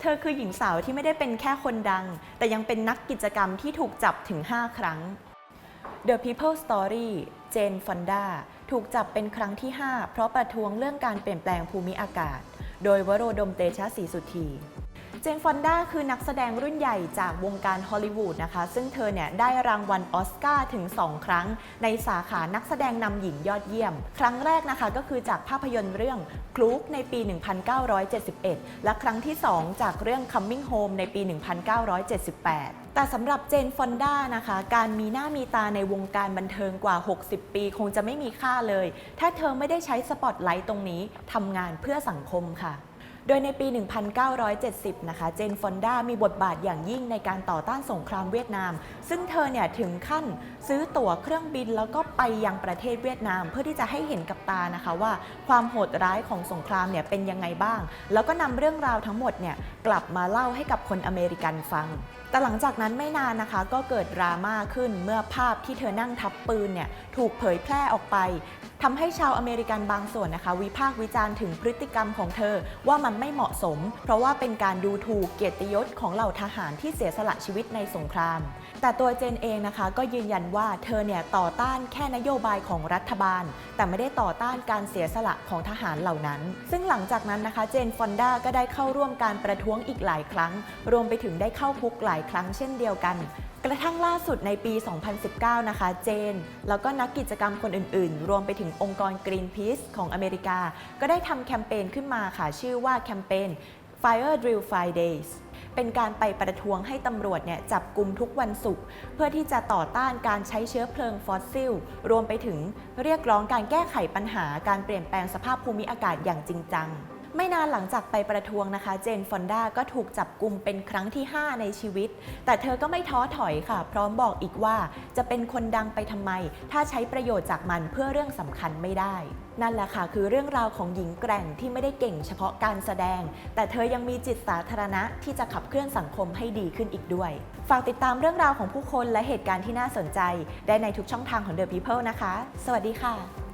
เธอคือหญิงสาวที่ไม่ได้เป็นแค่คนดัง แต่ยังเป็นนักกิจกรรมที่ถูกจับถึง 5 ครั้ง The People Story เจนฟอนดาถูกจับเป็นครั้งที่ 5 เพราะประท้วงเรื่องการเปลี่ยนแปลงภูมิอากาศ โดยวโรดมเตชะศรีสุธี เจนฟอนด้าคือนักแสดงรุ่นใหญ่จากวงการฮอลลีวูดนะคะ ซึ่งเธอเนี่ยได้รางวัลออสการ์ถึง 2 ครั้ง ในสาขานักแสดงนำหญิงยอดเยี่ยม ครั้งแรกนะคะก็คือจากภาพยนตร์เรื่องคลูกในปี 1971 และครั้งที่ 2 จากเรื่อง Coming Home ในปี 1978แต่สำหรับเจนฟอนด้านะคะ การมีหน้ามีตาในวงการบันเทิงกว่า 60 ปีคงจะไม่มีค่าเลย ถ้าเธอไม่ได้ใช้สปอตไลท์ตรงนี้ทำงานเพื่อสังคมค่ะ โดยในปี 1970 นะคะ เจนฟอนด้ามีบทบาทอย่างยิ่งในการต่อต้านสงครามเวียดนาม ซึ่งเธอเนี่ยถึงขั้นซื้อตั๋วเครื่องบินแล้วก็ไปยังประเทศเวียดนาม เพื่อที่จะให้เห็นกับตานะคะว่าความโหดร้ายของสงครามเนี่ยเป็นยังไงบ้าง แล้วก็นำเรื่องราวทั้งหมดเนี่ยกลับมาเล่าให้กับคนอเมริกันฟัง แต่หลังจากนั้นไม่นานนะคะ ก็เกิดดราม่าขึ้นเมื่อภาพที่เธอนั่งทับปืนเนี่ยถูกเผยแพร่ออกไปทำให้ชาวอเมริกันบางส่วนนะคะ วิพากษ์วิจารณ์ถึงพฤติกรรมของเธอว่ามันไม่เหมาะสม เพราะว่าเป็นการดูถูกเกียรติยศของเหล่าทหารที่เสียสละชีวิตในสงคราม แต่ตัวเจนเองนะคะ ก็ยืนยันว่าเธอเนี่ยต่อต้านแค่นโยบายของรัฐบาล แต่ไม่ได้ต่อต้านการเสียสละของทหารเหล่านั้น ซึ่งหลังจากนั้นนะคะเจนฟอนด้าก็ได้เข้าร่วมการประท้วงอีกหลายครั้ง รวมไปถึงได้เข้าคุกหลายครั้งเช่นเดียวกันกระทั่งล่าสุดในปี 2019 นะคะ เจน แล้วก็นักกิจกรรมคนอื่นๆ รวมไปถึงองค์กร Greenpeace ของอเมริกา ก็ได้ทำแคมเปญขึ้นมาค่ะ ชื่อว่าแคมเปญ Fire Drill Fridays เป็นการไปประท้วงให้ตำรวจเนี่ยจับกลุ่มทุกวันศุกร์เพื่อที่จะต่อต้านการใช้เชื้อเพลิงฟอสซิล รวมไปถึงเรียกร้องการแก้ไขปัญหาการเปลี่ยนแปลงสภาพภูมิอากาศอย่างจริงจัง ไม่นานหลังจากไปประท้วงนะคะ เจนฟอนด้าก็ถูกจับกลุ่มเป็นครั้งที่ 5 ในชีวิต แต่เธอก็ไม่ท้อถอยค่ะ พร้อมบอกอีกว่าจะเป็นคนดังไปทำไม ถ้าใช้ประโยชน์จากมันเพื่อเรื่องสำคัญไม่ได้ นั่นแหละค่ะ คือเรื่องราวของหญิงแกร่งที่ไม่ได้เก่งเฉพาะการแสดง แต่เธอยังมีจิตสาธารณะที่จะขับเคลื่อนสังคมให้ดีขึ้นอีกด้วย ฝากติดตามเรื่องราวของผู้คนและเหตุการณ์ที่น่าสนใจ ได้ในทุกช่องทางของ The People นะคะ สวัสดีค่ะ